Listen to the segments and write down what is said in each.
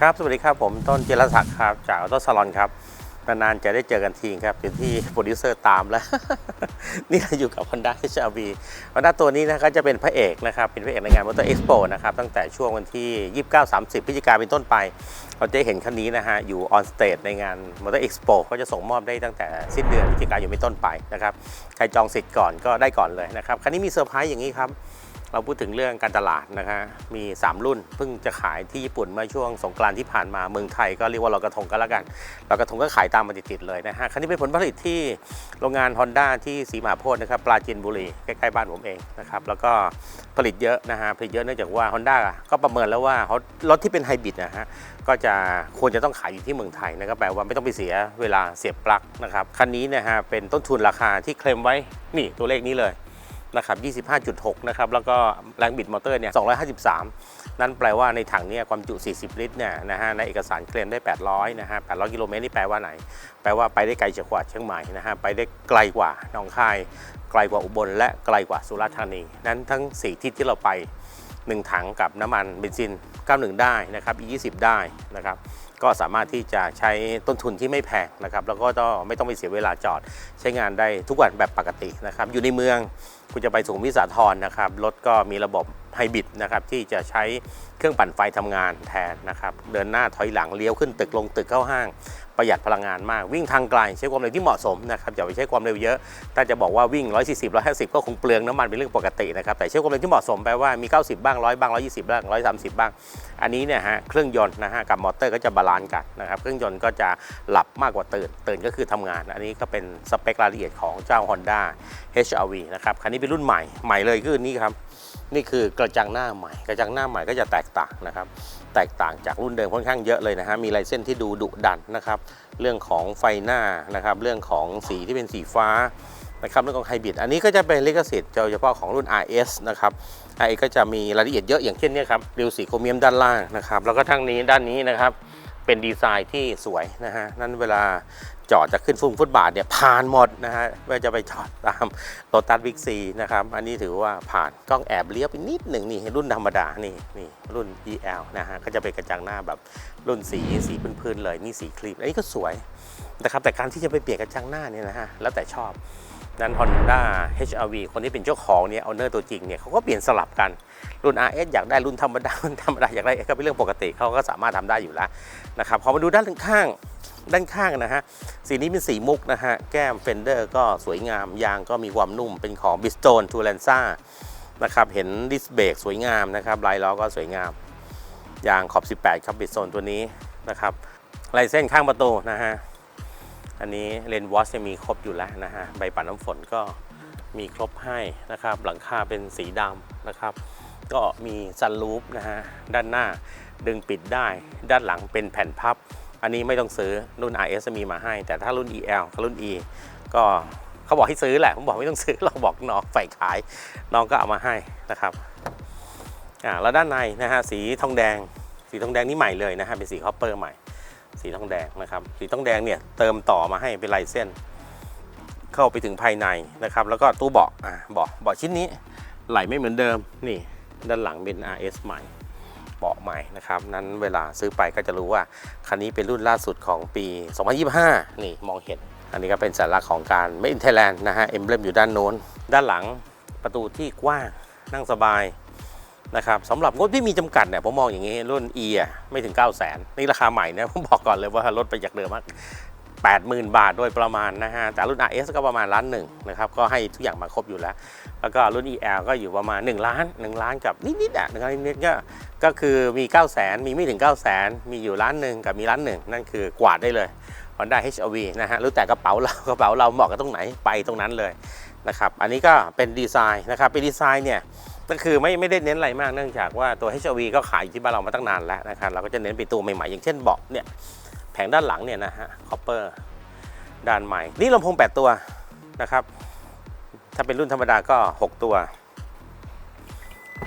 ครับสวัสดีครับผมต้นเจรศักดิ์ครับจากต้ซาลอนครับนานๆจะได้เจอกันทีครับเป็นที่โปรดิวเซอร์ตามแล้ว นี่เราอยู่กับ Honda HRV Honda ตัวนี้นะก็จะเป็นพระเอกนะครับ เป็นพระเอกในงาน Motor Expo นะครับ ตั้งแต่ช่วงวันที่ 29-30 พฤศจิกายนเป็นต้นไป เราจะเห็นคันนี้นะฮะ อยู่ on stage ในงาน Motor Expo ก็จะส่งมอบได้ตั้งแต่สิ้นเดือนพฤศจิกายนเป็นต้นไปนะครับ ใครจองสิทธิ์ก่อนก็ได้ก่อนเลยนะครับ คันนี้มีเซอร์ไพรส์อย่างนี้ครับ เราพูดถึงเรื่องการตลาดนะฮะมี 3 รุ่นเพิ่งจะขายที่ญี่ปุ่นเมื่อช่วงสงกรานที่ผ่านมาเมืองไทยก็เรียกว่าลอยกระทงก็แล้วกันลอยกระทงก็ขายตามมาติดๆเลยนะฮะคันนี้เป็นผลผลิตที่โรงงาน Honda ที่ศรีมหาโพธิ์นะครับปราจีนบุรีใกล้ๆบ้านผมเองนะครับแล้วก็ผลิตเยอะนะฮะผลิตเยอะเนื่องจากว่า Honda ก็ประเมินแล้วว่ารถที่เป็นไฮบริดนะฮะก็จะควรจะต้องขายอยู่ที่เมืองไทยนะก็แปลว่าไม่ต้องไปเสียเวลาเสียบปลั๊กนะครับคันนี้นะฮะเป็นต้นทุนราคาที่เคลมไว้นี่ตัวเลขนี้เลย นะครับ25.6 นะครับ แล้วก็แรงบิดมอเตอร์เนี่ย 253 นั่นแปลว่าในถังเนี่ยความจุ 40 ลิตรเนี่ยนะฮะในเอกสารเคลมได้ 800 นะฮะ 800 กิโลเมตรนี่แปลว่าไหน แปลว่าไปได้ไกลจากกว่าเชียงใหม่นะฮะ ไปได้ไกลกว่าหนองคาย ไกลกว่าอุบล และไกลกว่าสุราษฎร์ธานี นั้นทั้ง 4 ทิศที่เราไป 1 ถังกับน้ำมันเบนซิน 91 ได้นะครับ E20 ได้นะครับก็สามารถที่จะใช้ต้นทุนที่ไม่แพงนะครับแล้วก็ต้องไม่ต้องไปเสียเวลาจอดใช้งานได้ทุกวันแบบปกตินะครับอยู่ในเมืองคุณจะไปสุขุมวิสาทรนะครับรถก็มีระบบไฮบริดนะครับที่จะใช้เครื่องปั่นไฟทำงานแทนนะครับเดินหน้าถอยหลังเลี้ยวขึ้นตึกลงตึกเข้าห้าง ประหยัดพลังงานมาก วิ่งทางไกลใช้ความเร็วที่เหมาะสมนะครับอย่าไปใช้ความเร็วเยอะถ้าจะบอกว่าวิ่ง 140 150 ก็คงเปลืองน้ำมันเป็นเรื่องปกตินะครับแต่ใช้ความเร็วที่เหมาะสมแปลว่ามี 90 บ้าง 100 บ้าง 120 บ้าง 130 บ้าง อันนี้เนี่ยฮะเครื่องยนต์นะฮะกับมอเตอร์ก็จะบาลานซ์กันนะครับ เครื่องยนต์ก็จะหลับมากกว่าตื่น ตื่นก็คือทำงาน อันนี้ก็เป็นสเปครายละเอียดของเจ้า Honda HRV นะครับคันนี้เป็นรุ่นใหม่ใหม่เลยคือนี่ครับนี่คือกระจังหน้าใหม่ กระจังหน้าใหม่ก็จะแตกต่างนะครับ แตกต่างจากรุ่นเดิมค่อนข้างเยอะเลยนะฮะมีลายเส้นที่ดูดุดันนะครับ เรื่องของไฟหน้านะครับ เรื่องของสีที่เป็นสีฟ้านะครับเรื่องของไฮบริดอันนี้ก็จะเป็นลิขสิทธิ์เฉพาะของรุ่น RS นะครับ RS ก็จะมีรายละเอียดเยอะอย่างเช่นนี่ยครับเรียวสีโครเมียมด้านล่างนะครับ แล้วก็ทั้งนี้ด้านนี้นะครับ เป็นดีไซน์ที่สวยนะฮะนั่นเวลาจอดจะขึ้นฟุตฟุตบาทเนี่ยผ่านหมดนะฮะไม่ว่าจะไปจอดตามโรตัสบิ๊กซีนะครับ อันนี้ถือว่าผ่านกล้องแอบเลี้ยวไปนิดหนึ่งนี่รุ่นธรรมดานี่นี่รุ่น EL นะฮะก็จะเป็นกระจังหน้าแบบรุ่นสีสีพื้นๆเลยนี่สีครีมอันนี้ก็สวยนะครับแต่การที่จะไปเปลี่ยนกระจังหน้าเนี่ยนะฮะแล้วแต่ชอบ นั้น Honda HRV คนที่เป็นเจ้าของเนี่ยเอาเนอร์ตัวจริงเนี่ยเขาก็เปลี่ยนสลับกัน รุ่น RS อยากได้รุ่นธรรมดารุ่นธรรมดาอยากได้ก็เป็นเรื่องปกติเขาก็สามารถทำได้อยู่แล้วนะครับพอมาดูด้านข้างด้านข้างนะฮะสีนี้เป็นสีมุกนะฮะแก้มเฟนเดอร์ก็สวยงามยางก็มีความนุ่มเป็นของ b i s t o n e t o l a n z a นะครับเห็นดิสเบรกสวยงามนะครับลายล้อก็สวยงามยางขอบ 18 ครับ b i s t o n e ตัวนี้นะครับลายเส้นข้างประตูนะฮะ อันนี้เลนวอชมีครบอยู่แล้วนะฮะใบปัดน้ำฝนก็มีครบให้นะครับ หลังคาเป็นสีดำนะครับ ก็มีซันรูฟนะฮะด้านหน้าดึงปิดได้ ด้านหลังเป็นแผ่นพับอันนี้ไม่ต้องซื้อรุ่น RS มีมาให้ แต่ถ้ารุ่น EL กับรุ่น E ก็เขาบอกให้ซื้อแหละ ผมบอกไม่ต้องซื้อเราบอกน้องฝ่ายขาย น้องก็เอามาให้นะครับอ่าแล้วด้านในนะฮะสีทองแดง สีทองแดงนี่ใหม่เลยนะฮะเป็นสีคอปเปอร์ใหม่ สีทองแดงนะครับ สีทองแดงเนี่ยเติมต่อมาให้เป็นลายเส้น เข้าไปถึงภายในนะครับ แล้วก็ตู้เบาะอะเบาะเบาะชิ้นนี้ไหลไม่เหมือนเดิมนี่ด้านหลังเป็น RS ใหม่เบาะใหม่นะครับ นั้นเวลาซื้อไปก็จะรู้ว่าคันนี้เป็นรุ่นล่าสุดของปี 2025 นี่มองเห็น อันนี้ก็เป็นสัญลักษณ์ของการ Made in Thailand นะฮะเอ็มเบลมอยู่ด้านโน้น ด้านหลังประตูที่กว้างนั่งสบาย นะครับสำหรับงบที่มีจำกัดเนี่ยผมมองอย่างนี้รุ่น E อะไม่ถึง 9 0 0 0 0นนี่ราคาใหม่นะผมบอกก่อนเลยว่าลดไปจากเดิมมาก80,000 บาทโดยประมาณนะฮะแต่รุ่น RS ก็ประมาณล้านหนึ่งนะครับก็ให้ทุกอย่างมาครบอยู่แล้ว แล้วก็รุ่น EL ก็อยู่ประมาณ 1 ล้าน 1 ล้านกับนิดๆอะหนึ่งล้านนิดๆก็ก็คือมี 9 0 0 0 0มีไม่ถึง 9 0 0 0 0 0มีอยู่ล้านหนึ่งกับมีล้านหนึ่งนั่นคือกวาดได้เลย Honda HRV นะฮะรู้แต่กระเป๋าเรากระเป๋าเราเหมาะกับตรงไหนไปตรงนั้นเลยนะครับอันนี้ก็เป็นดีไซน์นะครับเป็นดีไซน์เนี่ย ก็คือไม่ไม่ได้เน้นอะไรมากเนื่องจากว่าตัว HRV ก็ขายอยู่ที่บ้านเรามาตั้งนานแล้วนะครับเราก็จะเน้นเป็นตัวใหม่ๆ อย่างเช่นเบาะเนี่ยแผงด้านหลังเนี่ยนะฮะคอปเปอร์ด้านใหม่ นี่ลำโพง 8 ตัวนะครับ ถ้าเป็นรุ่นธรรมดาก็ 6 ตัว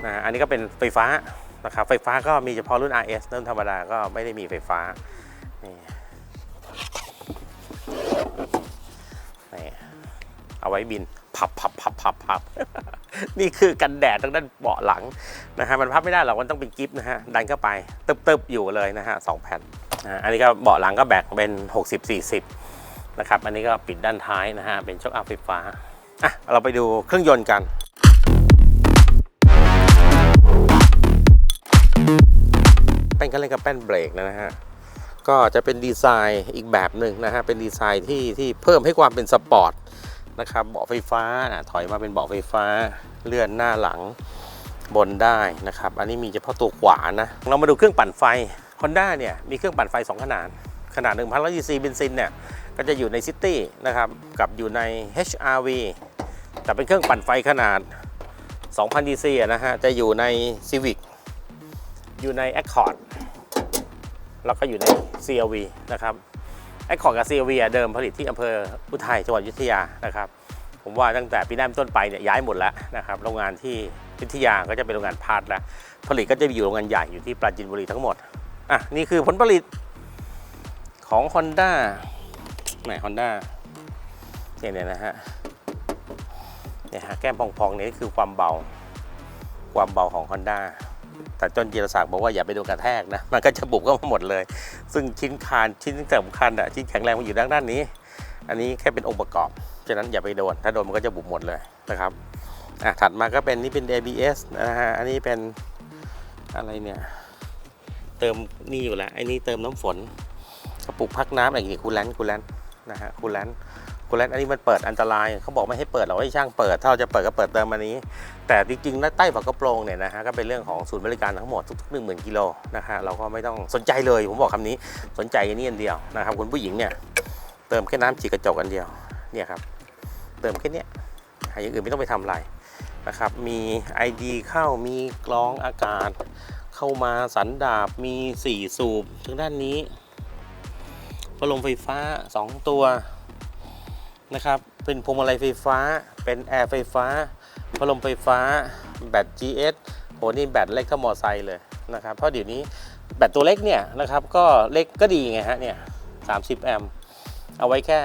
นะฮะอันนี้ก็เป็นไฟฟ้านะครับไฟฟ้าก็มีเฉพาะรุ่น RS รุ่นธรรมดาก็ไม่ได้มีไฟฟ้านี่เอาไว้บิน พับพับพับพับพับนี่คือกันแดดทางด้านเบาะหลังนะฮะมันพับไม่ได้หรอกมันต้องเป็นกิฟต์นะฮะดันเข้าไปตึบๆอยู่เลยนะฮะสองแผ่นอันนี้ก็เบาะหลังก็แบ่งเป็น 60-40นะครับอันนี้ก็ปิดด้านท้ายนะฮะเป็นช็อคอัพไฟฟ้าอะเราไปดูเครื่องยนต์กันแป้นคันเร่งกับแป้นเบรกนะฮะ ก็จะเป็นดีไซน์อีกแบบหนึ่งนะฮะ เป็นดีไซน์ที่ที่เพิ่มให้ความเป็นสปอร์ต นะครับเบาะไฟฟ้าอะถอยมาเป็นเบาะไฟฟ้าเลื่อนหน้าหลังบนได้นะครับ อันนี้มีเฉพาะตัวขวานะ เรามาดูเครื่องปั่นไฟ Honda เนี่ยมีเครื่องปั่นไฟ 2 ขนาด ขนาด1 0 0 0 cc เบนซินเนี่ยก็จะอยู่ในซิตี้นะครับกับอยู่ใน HRV แต่เป็นเครื่องปั่นไฟขนาด 2,000 DC นะฮะจะอยู่ใน Civic อยู่ใน Accord แล้วก็อยู่ใน CRV นะครับ Accord กับ CRV อะเดิมผลิตที่อำเภออุทัยจังหวัดยุธยานะครับ ผมว่าตั้งแต่ปีหน้าเป็นต้นไปเนี่ยย้ายหมดแล้วนะครับโรงงานที่ยุธยาก็จะเป็นโรงงานพาร์ทแล้ว ผลิตก็จะอยู่โรงงานใหญ่อยู่ที่ปราจีนบุรีทั้งหมดอะนี่คือผลผลิตของ Honda ไหน Honda เนี่ยเนี่ยนะฮะเนี่ยฮะแก้มพองๆเนี่ยคือความเบาความเบาของ Honda แต่จนจิรศักดิ์บอกว่าอย่าไปโดนกระแทกนะ มันก็จะบุบเข้ามาหมดเลย ซึ่งชิ้นคานชิ้นสำคัญอะชิ้นแข็งแรงมันอยู่ด้านด้านนี้ อันนี้แค่เป็นองค์ประกอบ ฉะนั้นอย่าไปโดน ถ้าโดนมันก็จะบุบหมดเลยนะครับอะถัดมาก็เป็นนี่เป็น ABS นะฮะ อันนี้เป็นอะไรเนี่ย เติมนี่อยู่แล้วไอ้นี่เติมน้ำฝนกระปุกพักน้ำอะไรอย่างงี้คูลแลนคูลแลนนะฮะคูลแลน คูแลนอันนี้มันเปิดอันตรายเขาบอกไม่ให้เปิดหรอกให้ช่างเปิด ถ้าเราจะเปิดก็เปิดเติมอันนี้ แต่จริงๆแล้วใต้ฝากระโปรงเนี่ยนะฮะก็เป็นเรื่องของศูนย์บริการทั้งหมดทุกๆ1 0,000กิโลนะฮะเราก็ไม่ต้องสนใจเลยผมบอกคำนี้สนใจอันนี้อันเดียวนะครับคุณผู้หญิงเนี่ยเติมแค่น้ำฉีดกระจกอันเดียวเนี่ยครับเติมแค่เนี้ยอย่างอื่นไม่ต้องไปทำอะไรนะครับมี ID เข้ามีกรองอากาศ เข้ามาสันดาบมี 4 สูบทางด้านนี้พัดลมไฟฟ้า 2 ตัว นะครับ เป็นพวงมาลัยไฟฟ้า เป็นแอร์ไฟฟ้า พัดลมไฟฟ้า แบต GS โหนี่แบตเล็กเท่ามอไซค์เลยนะครับ เพราะเดี๋ยวนี้แบตตัวเล็กเนี่ยนะครับก็เล็กก็ดีไงฮะเนี่ย30 แอมป์เอาไว้แค่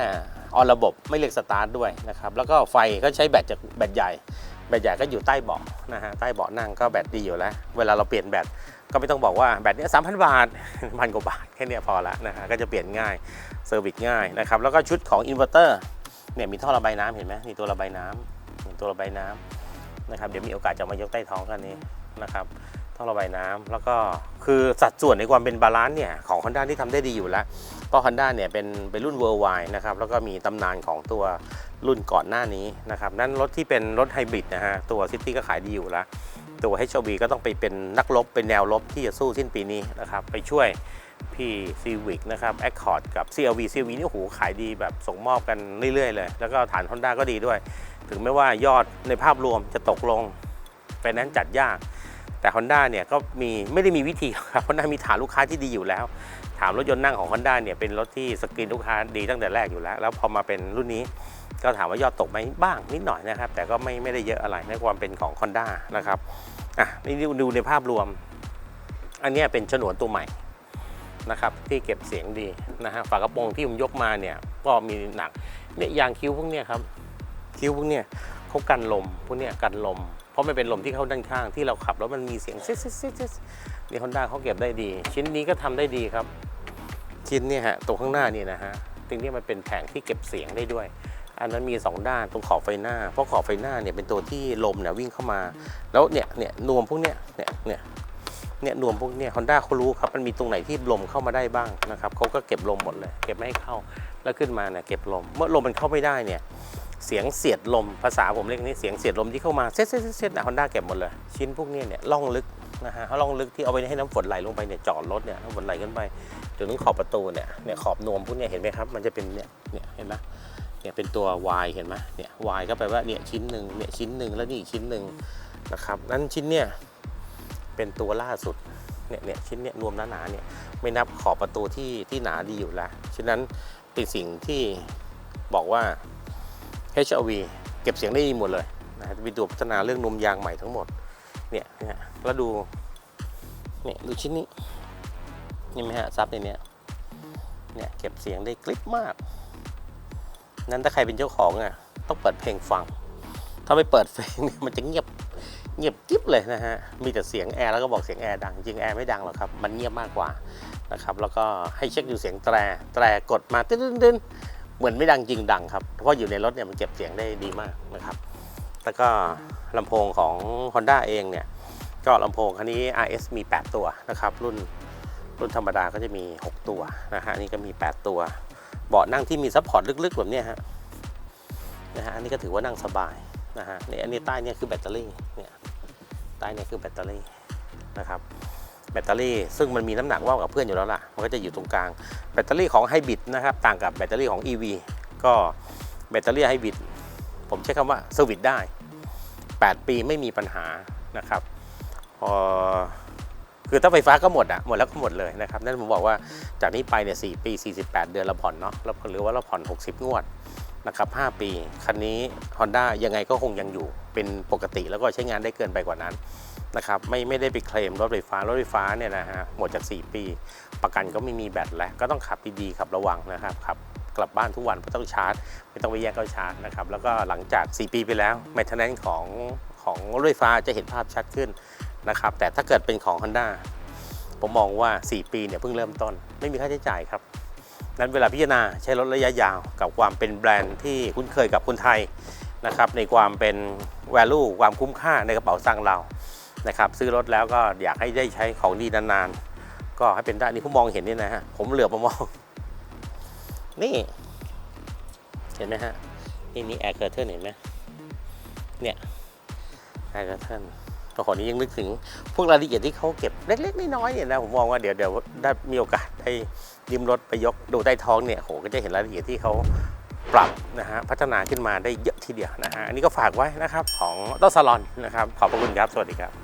ออนระบบไม่เรียกสตาร์ทด้วยนะครับ แล้วก็ไฟก็ใช้แบตจากแบตใหญ่ แบตใหญ่ก็อยู่ใต้เบาะนะฮะใต้เบาะนั่งก็แบตดีอยู่แล้ว เวลาเราเปลี่ยนแบตก็ไม่ต้องบอกว่าแบตเนี้ยสามพันบาทพันกว่าบาทแค่นี้พอละนะฮะก็จะเปลี่ยนง่ายเซอร์วิสง่ายนะครับแล้วก็ชุดของอินเวอร์เตอร์ เนี่ยมีท่อระบายน้ำเห็นไหมนี่ตัวระบายน้ำนี่ตัวระบายน้ำนะครับ เดี๋ยวมีโอกาสจะมายกใต้ท้องกันนี้นะครับ ท่อระบายน้ำแล้วก็คือสัดส่วนในความเป็นบาลานซ์เนี่ยของ Honda ที่ทำได้ดีอยู่แล้ว เพราะ Honda เนี่ยเป็นเป็นรุ่น Worldwide นะครับแล้วก็มีตำนานของตัวรุ่นก่อนหน้านี้นะครับนั่นรถที่เป็นรถไฮบริดนะฮะตัวซิตี้ก็ขายดีอยู่แล้ว ตัว HOB ก็ต้องไปเป็นนักรบเป็นแนวรบที่จะสู้สิ้นปีนี้นะครับไปช่วยพี่ Civic นะครับ Accord กับ CRV CRV นี่โอ้โหขายดีแบบส่งมอบกันเรื่อย ๆ เลย แล้วก็ฐาน Honda ก็ดีด้วย ถึงแม้ว่ายอดในภาพรวมจะตกลงไฟแนนซ์จัดยาก แต่ Honda เนี่ยก็มีไม่ได้มีวิธีครับ Honda มีฐานลูกค้าที่ดีอยู่แล้ว ถามรถยนต์นั่งของ Honda เนี่ยเป็นรถที่สกรีนลูกค้าดีตั้งแต่แรกอยู่แล้ว แล้วพอมาเป็นรุ่นนี้ก็ถามว่ายอดตกไหมบ้างนิดหน่อยนะครับ แต่ก็ไม่ไม่ได้เยอะอะไรในความเป็นของ Honda นะครับอะนี่ดูในภาพรวม อันนี้เป็นฉนวนตัวใหม่นะครับที่เก็บเสียงดีนะฮะฝากระโปรงที่ผมยกมาเนี่ยก็มีหนักเนี่ยยางคิ้วพวกเนี้ยครับคิ้วพวกเนี้ยเขากันลมพวกเนี้ยกันลม เพราะมันเป็นลมที่เข้าด้านข้างที่เราขับแล้วมันมีเสียงซิซิซิซินี่ฮอนด้าเขาเก็บได้ดี ชิ้นนี้ก็ทำได้ดีครับ ชิ้นนี่ฮะตรงข้างหน้านี่นะฮะตรงนี้มันเป็นแผงที่เก็บเสียงได้ด้วย อันนั้นมี 2 ด้านตรงขอบไฟหน้า เพราะขอบไฟหน้าเนี่ยเป็นตัวที่ลมเนี่ยวิ่งเข้ามา แล้วเนี่ยเนี่ยนวมพวกเนี้ยเนี่ยเนี่ยเนี่ยนวมพวกเนี้ยฮอนด้าเขารู้ครับ มันมีตรงไหนที่ลมเข้ามาได้บ้างนะครับเขาก็เก็บลมหมดเลย เก็บไม่ให้เข้าแล้วขึ้นมาเนี่ยเก็บลม เมื่อลมมันเข้าไม่ได้เนี่ย เสียงเสียดลมภาษาผมเรียกนี่เสียงเสียดลมที่เข้ามาเซ็ตเซ็ตเซ็ตนะฮอนด้าเก็บหมดเลย ชิ้นพวกนี้เนี่ยล่องลึกนะฮะเขาล่องลึกที่เอาไปให้น้ำฝนไหลลงไปเนี่ยจอดรถเนี่ยน้ำฝนไหลขึ้นไปจนถึงขอบประตูเนี่ยเนี่ยขอบนวมพวกนี้เห็นไหมครับ มันจะเป็นเนี่ยเนี่ยเห็นไหมเนี่ยเป็นตัว Y เห็นไหมเนี่ย Y ก็แปลว่าเนี่ยชิ้นหนึ่งเนี่ยชิ้นหนึ่งแล้วนี่อีกชิ้นหนึ่งนะครับนั้นชิ้นเนี่ยเป็นตัวล่าสุดเนี่ยเนี่ยชิ้นเนี่ยรวมหนาๆเนี่ยไม่นับขอบประตูที่ที่หนาดีอยู่แล้วฉะนั้นเป็นสิ่งที่บอกว่า HRV เก็บเสียงได้ดีหมดเลยนะฮะเป็นตัวพัฒนาเรื่องนมยางใหม่ทั้งหมด เนี่ยเนี่ยแล้วดู เนี่ยดูชิ้นนี้ นี่ไหมฮะซับในเนี้ยเนี่ยเก็บเสียงได้กริบมาก นั้นถ้าใครเป็นเจ้าของอะต้องเปิดเพลงฟัง ถ้าไม่เปิดเพลงมันจะเงียบเงียบกิ๊บเลยนะฮะ มีแต่เสียงแอร์แล้วก็บอกเสียงแอร์ดัง จริงแอร์ไม่ดังหรอกครับ มันเงียบมากกว่านะครับ แล้วก็ให้เช็คดูเสียงแตร แตรกดมาตึ้นตึ้น เหมือนไม่ดังจริงดังครับ เพราะอยู่ในรถเนี่ยมันเก็บเสียงได้ดีมากนะครับ แล้วก็ลำโพงของ Honda เองเนี่ยก็ลำโพงคันนี้ RS มี 8 ตัวนะครับ รุ่นรุ่นธรรมดาก็จะมี 6 ตัวนะฮะอันนี่ก็มี 8 ตัว เบาะนั่งที่มีซัพพอร์ตลึกๆแบบนี้ฮะนะฮะอันนี้ก็ถือว่านั่งสบายนะฮะนี่อันนี้ใต้เนี่ยคือแบตเตอรี่เนี่ยใต้เนี่ยคือแบตเตอรี่นะครับ แบตเตอรี่ ซึ่งมันมีน้ำหนักว่ากับเพื่อนอยู่แล้วล่ะ มันก็จะอยู่ตรงกลาง แบตเตอรี่ของไฮบริดนะครับ ต่างกับแบตเตอรี่ของ EV ก็แบตเตอรี่ไฮบริดผมใช้คำว่าเซอร์วิสได้ 8 ปีไม่มีปัญหานะครับพอคือถ้าไฟฟ้าก็หมดอะหมดแล้วก็หมดเลยนะครับ นั่นผมบอกว่าจากนี้ไปเนี่ยสปี 48 เดือนเราผ่อนเนาะแล้วหรือว่าเราผ่อน 60 งวดนะครับ 5 ปี คันนี้ Honda ยังไงก็คงยังอยู่เป็นปกติแล้วก็ใช้งานได้เกินไปกว่านั้น นะครับไม่ไม่ได้ไปเคลมรถไฟฟ้ารถไฟฟ้าเนี่ยนะฮะหมดจาก 4 ปี ประกันก็ไม่มีแบตแล้วก็ต้องขับดีๆขับระวังนะครับขับกลับบ้านทุกวันไม่ต้องชาร์จ ไม่ต้องไปแยกเข้าชาร์จนะครับแล้วก็หลังจาก 4 ปีไปแล้ว m ม i เทนแนนของของรถไฟฟ้าจะเห็นภาพชัดขึ้นนะครับแต่ถ้าเกิดเป็นของ Honda ผมมองว่า 4 ปีเนี่ยเพิ่งเริ่มต้น ไม่มีค่าใช้จ่ายครับนั้นเวลาพิจารณาใช้รถระยะยาวกับความเป็นแบรนด์ที่คุ้นเคยกับคนไทยนะครับในความเป็น value ความคุ้มค่าในกระเป๋าตังค์เรา นะครับซื้อรถแล้วก็อยากให้ได้ใช้ของดีนานๆ ก็ให้เป็นได้นี่ผมมองเห็นนี่นะฮะผมเหลือบมามอง นี่เห็นไหมฮะนี่นี่แอร์เคอร์เทนเห็นไหมเนี่ยแอร์เคอร์เทนโอ้โหนี่ยังนึกถึงพวกรายละเอียดที่เขาเก็บเล็กๆน้อยๆเนี่ยนะผมมองว่าเดี๋ยวเดี๋ยวได้มีโอกาสได้ดิมรถไปยกดูใต้ท้องเนี่ยโหก็จะเห็นรายละเอียดที่เขาปรับนะฮะพัฒนาขึ้นมาได้เยอะทีเดียวนะฮะอันนี้ก็ฝากไว้นะครับของต้นซาลอนนะครับขอบพระคุณครับ สวัสดีครับ